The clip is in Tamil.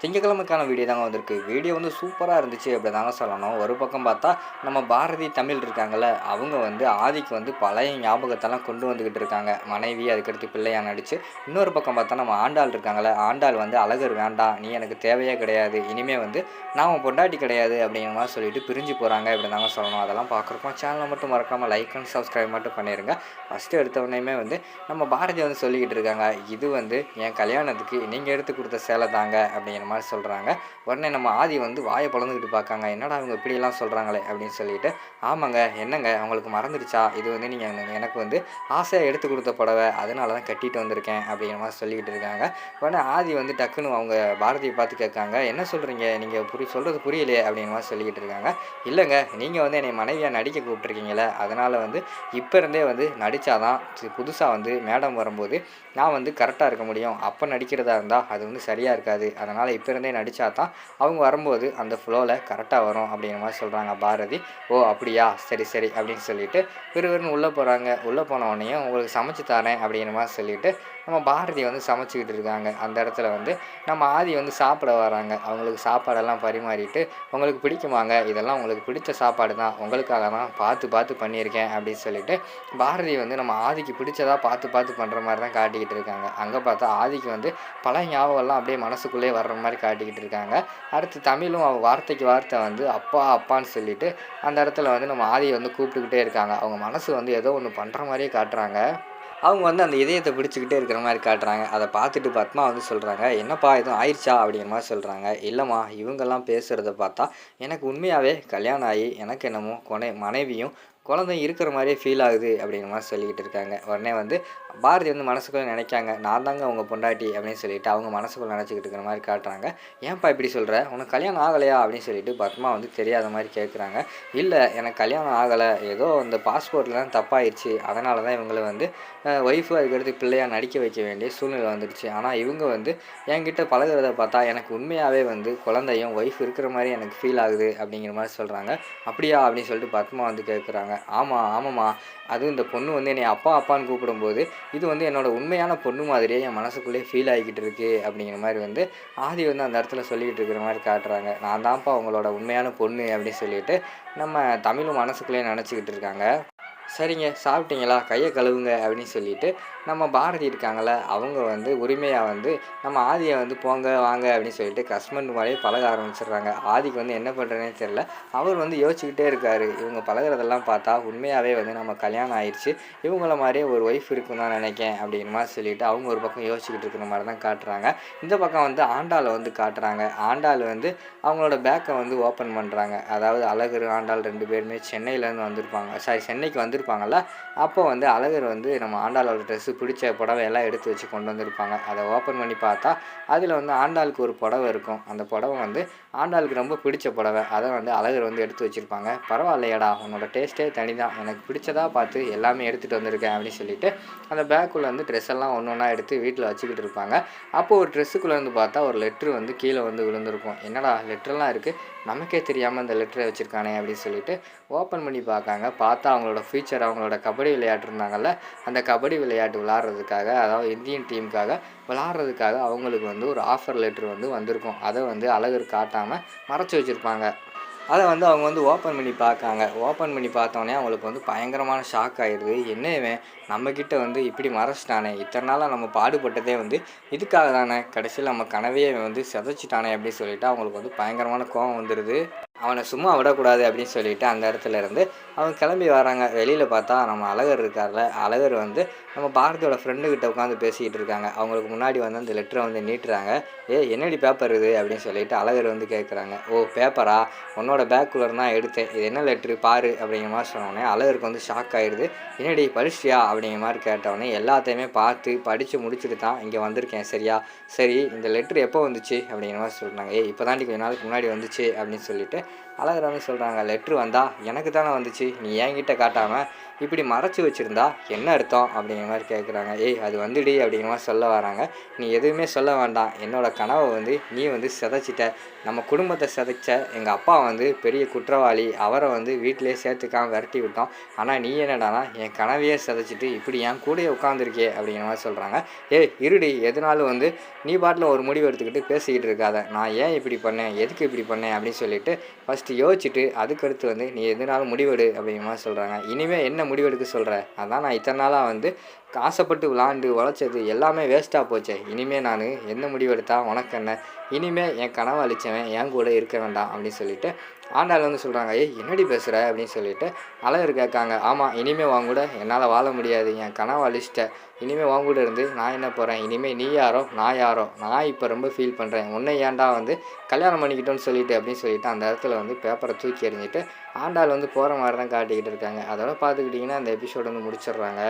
திங்கக்கிழமைக்கான வீடியோ தாங்க வந்திருக்கு. வீடியோ வந்து சூப்பராக இருந்துச்சு அப்படி தாங்க சொல்லணும். ஒரு பக்கம் பார்த்தா நம்ம பாரதி தமிழ் இருக்காங்கல்ல அவங்க வந்து ஆதிக்கு வந்து பழைய ஞாபகத்தெல்லாம் கொண்டு வந்துக்கிட்டு இருக்காங்க. மனைவி அதுக்கடுத்து பிள்ளையா நடிச்சு இன்னொரு பக்கம் பார்த்தா நம்ம ஆண்டாள் இருக்காங்கல்ல ஆண்டாள் வந்து அழகர் வேண்டாம் நீ எனக்கு தேவையே கிடையாது இனிமே வந்து நாம் பொண்டாட்டி கிடையாது அப்படிங்கிற மாதிரி சொல்லிட்டு பிரிஞ்சு போகிறாங்க இப்படி தாங்க சொல்லணும். அதெல்லாம் பார்க்குறப்போ சேனலை மட்டும் மறக்காமல் லைக் அண்ட் சப்ஸ்கிரைப் மட்டும் பண்ணிடுங்க ஃபஸ்ட்டு எடுத்த வந்து நம்ம பாரதி வந்து சொல்லிக்கிட்டு இருக்காங்க இது வந்து என் கல்யாணத்துக்கு நீங்கள் எடுத்து கொடுத்த சேலை தாங்க அப்படிங்கிற மாதிரி சொல்கிறாங்க உடனே நம்ம ஆதி வந்து வாயை பிளந்துக்கிட்டு பார்க்காங்க. என்னடா அவங்க இப்படியெல்லாம் சொல்கிறாங்களே அப்படின்னு சொல்லிட்டு ஆமாங்க என்னங்க? அவங்களுக்கு மறந்துடுச்சா? இது வந்து நீங்கள் எனக்கு வந்து ஆசையாக எடுத்து கொடுத்த புடவை. அதனால தான் கட்டிட்டு வந்திருக்கேன். அப்படிங்கிற மாதிரி சொல்லிக்கிட்டு இருக்காங்க. உடனே ஆதி வந்து டக்குன்னு அவங்க பாரதியை பார்த்து கேட்காங்க என்ன சொல்கிறீங்க நீங்கள் புரி சொல்கிறது புரியலையே? அப்படிங்கிற மாதிரி சொல்லிக்கிட்டு இருக்காங்க. இல்லைங்க நீங்கள் வந்து என்னை மனைவியாக நடிக்க கூப்பிட்ருக்கீங்களே அதனால் வந்து இப்போ இருந்தே வந்து நடித்தாதான் புதுசாக வந்து மேடம் வரும்போது நான் வந்து கரெக்டாக இருக்க முடியும். அப்போ நடிக்கிறதா இருந்தால் அது வந்து சரியாக இருக்காது. அதனால் இப்போ இருந்தே நடித்தா தான் அவங்க வரும்போது அந்த ஃப்ளோவில் கரெக்டாக வரும் அப்படிங்கிற மாதிரி சொல்கிறாங்க பாரதி. ஓ அப்படியா? சரி சரி அப்படின்னு சொல்லிட்டு விறுவிறுன்னு உள்ளே போகிறாங்க உள்ளே போன உடனே உங்களுக்கு சமைச்சு தரேன் அப்படிங்கிற மாதிரி சொல்லிட்டு நம்ம பாரதி வந்து சமைச்சிக்கிட்டு இருக்காங்க. அந்த இடத்துல வந்து நம்ம ஆதி வந்து சாப்பிட வராங்க. அவங்களுக்கு சாப்பாடெல்லாம் பரிமாறிட்டு உங்களுக்கு பிடிக்குமாங்க? இதெல்லாம் உங்களுக்கு பிடிச்ச சாப்பாடு தான். உங்களுக்காக தான் பார்த்து பார்த்து பண்ணியிருக்கேன். அப்படின்னு சொல்லிட்டு பாரதி வந்து நம்ம ஆதிக்கு பிடிச்சதாக பார்த்து பார்த்து பண்ணுற மாதிரி தான் காட்டிக்கிட்டு இருக்காங்க. அங்கே பார்த்தா ஆதிக்கு வந்து பல ஞாபகம்லாம் அப்படியே மனசுக்குள்ளே வர்ற மாதிரி காட்டிக்கிட்டு இருக்காங்க. அடுத்து தமிழும் அவள் வார்த்தைக்கு வார்த்தை வந்து அப்பா அப்பான்னு சொல்லிட்டு அந்த இடத்துல வந்து நம்ம ஆதியை வந்து கூப்பிட்டுக்கிட்டே இருக்காங்க. அவங்க மனசு வந்து ஏதோ ஒன்று பண்ணுற மாதிரியே காட்டுறாங்க. அவங்க வந்து அந்த இதயத்தை பிடிச்சிக்கிட்டே இருக்கிற மாதிரி காட்டுறாங்க. அதை பார்த்துட்டு பத்மா வந்து சொல்கிறாங்க என்னப்பா எதுவும் ஆயிடுச்சா? அப்படிங்கிற மாதிரி சொல்கிறாங்க இல்லைம்மா இவங்கெல்லாம் பேசுகிறத பார்த்தா எனக்கு உண்மையாகவே கல்யாணம் ஆகி எனக்கு என்னமோ கொனை மனைவியும் குழந்தை இருக்கிற மாதிரியே ஃபீல் ஆகுது அப்படிங்கிற மாதிரி சொல்லிக்கிட்டு இருக்காங்க. உடனே வந்து பாரதி வந்து மனசுக்குள்ளே நினைக்காங்க நான் தாங்க அவங்க பொண்டாட்டி அப்படின்னு சொல்லிட்டு அவங்க மனசுக்குள்ளே நினச்சிக்கிட்டு இருக்கிற மாதிரி காட்டுறாங்க. ஏன்ப்பா இப்படி சொல்கிற உனக்கு கல்யாணம் ஆகலையா? அப்படின்னு சொல்லிட்டு பத்மா வந்து தெரியாத மாதிரி கேட்குறாங்க இல்லை எனக்கு கல்யாணம் ஆகலை. ஏதோ அந்த பாஸ்போர்ட்டில் தான் தப்பாயிருச்சு. அதனால தான் இவங்களை வந்து ஒய்ஃபு அதுக்கடுத்து பிள்ளையாக நடிக்க வைக்க வேண்டிய சூழ்நிலை வந்துடுச்சு. ஆனால் இவங்க வந்து என்கிட்ட பழகுறத பார்த்தா எனக்கு உண்மையாகவே வந்து குழந்தையும் ஒய்ஃப் இருக்கிற மாதிரி எனக்கு ஃபீல் ஆகுது அப்படிங்கிற மாதிரி சொல்கிறாங்க அப்படியா? அப்படின்னு சொல்லிட்டு பத்மா வந்து கேட்குறாங்க ஆமாம் ஆமாம்மா. அதுவும் இந்த பொண்ணு வந்து என்னை அப்பா அப்பான்னு கூப்பிடும்போது இது வந்து என்னோட உண்மையான பொண்ணு மாதிரியே என் மனசுக்குள்ளேயே ஃபீல் ஆகிக்கிட்டு இருக்கு அப்படிங்கிற மாதிரி வந்து ஆதி வந்து அந்த இடத்துல சொல்லிக்கிட்டு இருக்கிற மாதிரி காட்டுறாங்க. நான் தான்ப்பா உங்களோட உண்மையான பொண்ணு அப்படின்னு சொல்லிட்டு நம்ம தமிழும் மனசுக்குள்ளேயே நினச்சிக்கிட்டு இருக்காங்க. சரிங்க சாப்பிட்டீங்களா? கையை கழுவுங்க அப்படின்னு சொல்லிட்டு நம்ம பாரதி இருக்காங்கள அவங்க வந்து உரிமையாக வந்து நம்ம ஆதியை வந்து போங்க வாங்க அப்படின்னு சொல்லிட்டு கஸ்டமர் மாதிரியே பழக ஆரம்பிச்சிடுறாங்க. ஆதிக்கு வந்து என்ன பண்ணுறதுனே தெரில அவர் வந்து யோசிச்சுக்கிட்டே இருக்காரு. இவங்க பழகுறதெல்லாம் பார்த்தா உண்மையாகவே வந்து நம்ம கல்யாணம் ஆயிடுச்சு. இவங்கள மாதிரியே ஒரு ஒய்ஃப் இருக்கும் தான் நினைக்கேன் அப்படிங்கிற மாதிரி சொல்லிட்டு அவங்க ஒரு பக்கம் யோசிச்சுக்கிட்டு இருக்கிற மாதிரி தான் காட்டுறாங்க. இந்த பக்கம் வந்து ஆண்டாளை வந்து காட்டுறாங்க. ஆண்டாள் வந்து அவங்களோட பேக்கை வந்து ஓப்பன் பண்ணுறாங்க அதாவது அழகர் ஆண்டாள் ரெண்டு பேருமே சென்னையிலேருந்து வந்திருப்பாங்க. சாரி சென்னைக்கு வந்து வந்திருப்பாங்கள்ல அப்போ வந்து அழகர் வந்து நம்ம ஆண்டாளோட ட்ரெஸ்ஸு பிடிச்ச புடவையெல்லாம் எடுத்து வச்சு கொண்டு வந்திருப்பாங்க. அதை ஓப்பன் பண்ணி பார்த்தா அதில் வந்து ஆண்டாளுக்கு ஒரு புடவை இருக்கும். அந்த புடவை வந்து ஆண்டாளுக்கு ரொம்ப பிடிச்ச புடவை. அதை வந்து அழகர் வந்து எடுத்து வச்சுருப்பாங்க. பரவாயில்லையடா உன்னோட டேஸ்ட்டே தனி தான் எனக்கு பிடிச்சதாக பார்த்து எல்லாமே எடுத்துகிட்டு வந்திருக்கேன் அப்படின்னு சொல்லிட்டு அந்த பேக்குள்ளே வந்து ட்ரெஸ் எல்லாம் ஒன்று ஒன்றா எடுத்து வீட்டில் வச்சுக்கிட்டு இருப்பாங்க. அப்போது ஒரு ட்ரெஸ்ஸுக்குள்ளே வந்து பார்த்தா ஒரு லெட்ரு வந்து கீழே வந்து விழுந்திருக்கும். என்னடா லெட்டர்லாம் இருக்குது நமக்கே தெரியாமல் அந்த லெட்டரை வச்சுருக்கானே அப்படின்னு சொல்லிட்டு ஓப்பன் பண்ணி பார்க்காங்க. பார்த்தா அவங்களோட ஃபியூச்சர் அவங்களோட கபடி விளையாட்டு இருந்தாங்கல்ல அந்த கபடி விளையாட்டு விளாட்றதுக்காக அதாவது இந்தியன் டீமுக்காக விளாட்றதுக்காக அவங்களுக்கு வந்து ஒரு ஆஃபர் லெட்ரு வந்து வந்திருக்கும். அதை வந்து அழகர் காட்டாமல் மறைச்சி வச்சுருப்பாங்க. அதை வந்து அவங்க வந்து ஓப்பன் பண்ணி பார்க்காங்க. ஓப்பன் பண்ணி பார்த்தோன்னே அவங்களுக்கு வந்து பயங்கரமான ஷாக் ஆயிடுது என்ன இவன்? நம்மக்கிட்ட வந்து இப்படி மறைச்சிட்டானே. இத்தனை நாளாக நம்ம பாடுபட்டதே வந்து இதுக்காக தானே. கடைசியில் நம்ம கனவையே வந்து சிதைச்சிட்டானே அப்படின்னு சொல்லிட்டு அவங்களுக்கு வந்து பயங்கரமான கோபம் வந்துடுது அவனை சும்மா விடக்கூடாது அப்படின்னு சொல்லிட்டு அந்த இடத்துல இருந்து அவங்க கிளம்பி வராங்க. வெளியில் பார்த்தா நம்ம அழகர் இருக்கார்ல. அழகர் வந்து நம்ம பாரதியோட ஃப்ரெண்டுக்கிட்ட உட்காந்து பேசிக்கிட்டு இருக்காங்க. அவங்களுக்கு முன்னாடி வந்து அந்த லெட்டரை வந்து நீட்டுறாங்க. ஏ என்னடி பேப்பர் இது? அப்படின்னு சொல்லிட்டு அழகர் வந்து கேட்குறாங்க ஓ பேப்பரா உன்னோட பேக்குள்ளே தான் எடுத்தேன். இது என்ன லெட்ரு பாரு அப்படிங்கிற மாதிரி சொன்னோடனே அழகருக்கு வந்து ஷாக் ஆகிடுது என்னடி பரிசியா அப்படிங்கிற மாதிரி கேட்டவொடனே எல்லாத்தையுமே பார்த்து படித்து முடிச்சுட்டு தான் இங்கே வந்திருக்கேன் சரியா? சரி இந்த லெட்ரு எப்போ வந்துச்சு? அப்படிங்கிற மாதிரி சொல்கிறாங்க ஏ இப்போ தாண்டி கொஞ்ச நாளுக்கு முன்னாடி வந்துச்சு அப்படின்னு சொல்லிட்டு அழகர் சொல்கிறாங்க லெட்ரு வந்தா எனக்கு தானே வந்துச்சு. நீ என்கிட்ட காட்டாமல் இப்படி மறைச்சி வச்சுருந்தா என்ன அர்த்தம் அப்படிங்கிற மாதிரி கேட்குறாங்க ஏய் அது வந்துடி அப்படிங்கிற மாதிரி சொல்ல வராங்க. நீ எதுவுமே சொல்ல வேண்டாம். என்னோடய கனவை வந்து நீ வந்து சிதைச்சிட்ட. நம்ம குடும்பத்தை சிதைச்ச எங்கள் அப்பா வந்து பெரிய குற்றவாளி. அவரை வந்து வீட்டிலே சேர்த்துக்காம விரட்டி விட்டோம். ஆனால் நீ என்னடானா என் கனவையே சிதைச்சிட்டு இப்படி என் கூடயே உட்காந்துருக்கே அப்படிங்கிற மாதிரி சொல்கிறாங்க ஏய் இருடி. எதனாலும் வந்து நீ பாட்டில் ஒரு முடிவு எடுத்துக்கிட்டு பேசிக்கிட்டு இருக்காத. நான் ஏன் இப்படி பண்ணேன்? எதுக்கு இப்படி பண்ணேன் அப்படின்னு சொல்லிட்டு ஃபஸ்ட்டு யோசிச்சுட்டு அதுக்கடுத்து வந்து நீ எதுனாலும் முடிவெடு அப்படிங்கிற மாதிரி சொல்கிறாங்க இனிமேல் என்ன முடிவெடுக்க சொல்கிற அதான் நான் இத்தனை நாளாக வந்து ஆசைப்பட்டு விளாண்டு உழைச்சது எல்லாமே வேஸ்ட்டாக போச்சே. இனிமேல் நான் என்ன முடிவெடுத்தா உனக்கு என்ன? இனிமேல் என் கனவை அழிச்சவன் என் கூட இருக்க வேண்டாம் அப்படின்னு சொல்லிட்டு ஆண்டாள் வந்து சொல்கிறாங்க ஏய் என்னடி பேசுகிற அப்படின்னு சொல்லிட்டு அழகர் கேட்காங்க ஆமாம் இனிமேல் வாங்க கூட என்னால் வாழ முடியாது. என் கனவை அழிச்சிட்டேன் இனிமேல் வாங்க கூட இருந்து நான் என்ன போகிறேன் இனிமேல் நீ யாரோ? நான் யாரோ? நான் இப்போ ரொம்ப ஃபீல் பண்ணுறேன் உன்னை ஏன்டா வந்து கல்யாணம் பண்ணிக்கிட்டோன்னு சொல்லிட்டு அப்படின்னு சொல்லிட்டு அந்த இடத்துல வந்து பேப்பரை தூக்கி எறிஞ்சிட்டு ஆண்டாள் வந்து போகிற மாதிரி தான் காட்டிக்கிட்டு இருக்காங்க. அதோட பார்த்துக்கிட்டிங்கன்னா அந்த எபிசோடு வந்து முடிச்சிடுறாங்க.